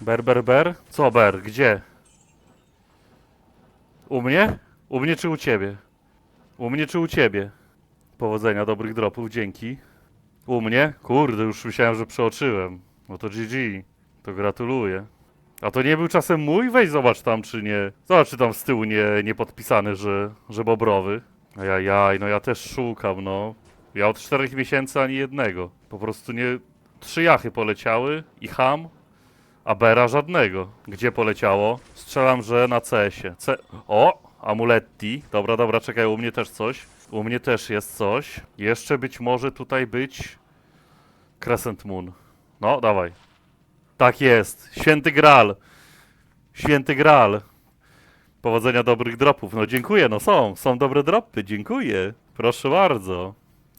Ber, ber, ber? Co ber? Gdzie? U mnie? U mnie czy u ciebie? U mnie czy u ciebie? Powodzenia, dobrych dropów, dzięki. U mnie? Kurde, już myślałem, że przeoczyłem. No to GG. To gratuluję. A to nie był czasem mój? Weź zobacz tam, czy nie. Zobacz, czy tam z tyłu nie, nie podpisany, że, że bobrowy. Ajajaj, no ja też szukam, no. Ja od czterech miesięcy ani jednego. Po prostu nie... Trzy jachy poleciały i ham, a bera żadnego. Gdzie poleciało? Strzelam, że na CS-ie. C... O! Amuletti. Dobra, dobra, czekaj, u mnie też coś. U mnie też jest coś. Jeszcze być może tutaj być... Crescent Moon. No, dawaj. Tak jest. Święty Graal. Święty Graal. Powodzenia dobrych dropów. No dziękuję, no są. Są dobre dropy, dziękuję. Proszę bardzo.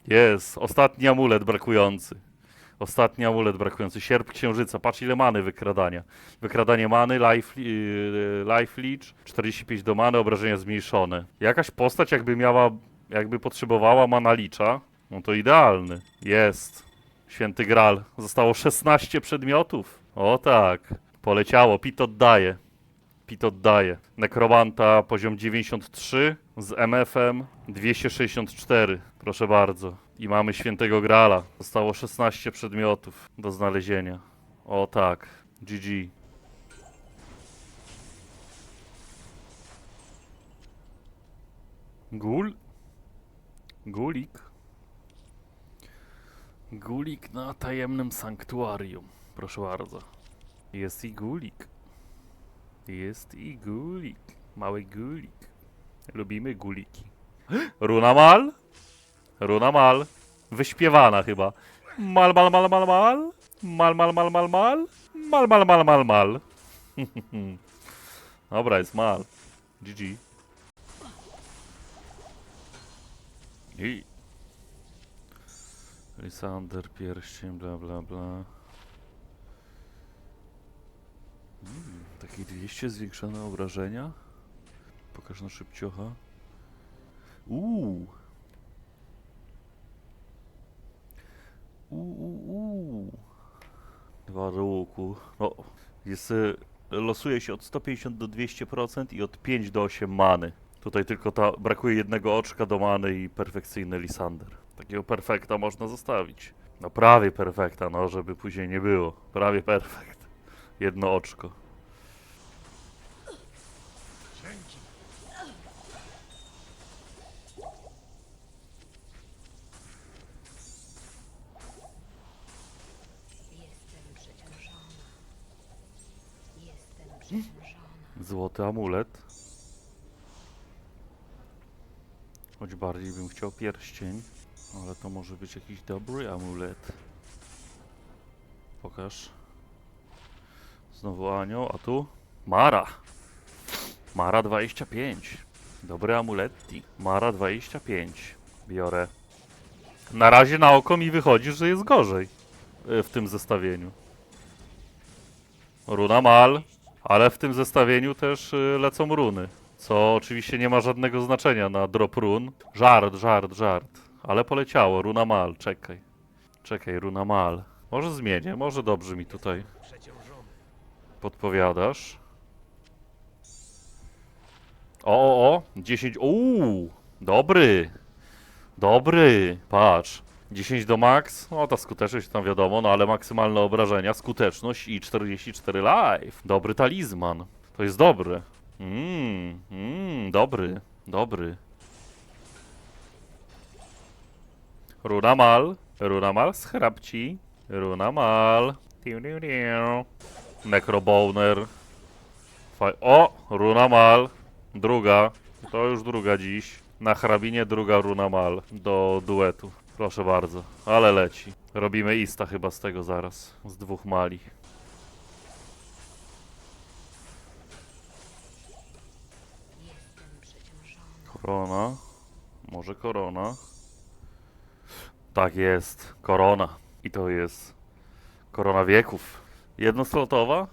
Jest. Ostatni amulet brakujący. Ostatni amulet brakujący. Sierp księżyca. Patrz ile many wykradania. Wykradanie many, life, yy, life leech, 45 do many, obrażenia zmniejszone. Jakaś postać jakby miała, jakby potrzebowała mana licza, no to idealny. Jest. Święty Gral. Zostało 16 przedmiotów. O tak. Poleciało. Pit oddaje. Pit oddaje. Nekromanta poziom 93 z MF-em 264. Proszę bardzo. I mamy świętego Grala. Zostało 16 przedmiotów do znalezienia. O tak. GG. Gul? Gulik? Gulik na tajemnym sanktuarium. Proszę bardzo. Jest i gulik. Jest i gulik. Mały gulik. Lubimy guliki. Runamal? Runamal. Wyśpiewana chyba. Mal, mal, mal, mal, mal. Mal, mal, mal, mal, mal. Mal, mal, mal, mal, mal. Dobra, jest mal. GG. I. Lisander, pierścień, bla bla bla. Takie 200 zwiększone obrażenia? Pokaż na szybciocha. Uuu. Uuu. uu. Dwa do łuku. No, jest, y, losuje się od 150 do 200% i od 5 do 8 many. Tutaj tylko ta, brakuje jednego oczka do many i perfekcyjny Lisander. Takiego perfekta można zostawić. No prawie perfekta, no żeby później nie było. Prawie perfekt. Jedno oczko. Jestem przeciążona. Jestem przeciążona. Złoty amulet. Choć bardziej bym chciał pierścień, ale to może być jakiś dobry amulet. Pokaż. Znowu anioł, a tu? Mara. Mara 25. Dobry amuletti. Mara 25. Biorę. Na razie na oko mi wychodzi, że jest gorzej y, w tym zestawieniu. Runa Mal. Ale w tym zestawieniu też y, lecą runy. Co oczywiście nie ma żadnego znaczenia na drop run. Żart, żart, żart. Ale poleciało. Runa mal, czekaj. Czekaj, runa mal. Może zmienię, może dobrze mi tutaj podpowiadasz. O, o, o. 10. Uuu, dobry. Dobry. Patrz. 10 do max, no ta skuteczność tam wiadomo, no ale maksymalne obrażenia, skuteczność i 44 life. Dobry talizman. To jest dobre. Mmm, mmm, dobry, dobry. Runamal, Runamal z hrabci, Runamal. Tiu, tiu, tiu. Necrobowner. Faj o, Runamal. Druga, to już druga dziś. Na hrabinie druga Runamal do duetu. Proszę bardzo, ale leci. Robimy ista chyba z tego zaraz, z dwóch mali. Korona. Może korona. Tak jest, korona. I to jest korona wieków. Jednoslotowa,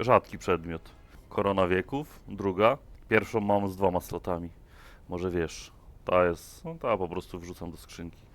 rzadki przedmiot. Korona wieków, druga. Pierwszą mam z dwoma slotami. Może wiesz, ta jest, no ta po prostu wrzucam do skrzynki.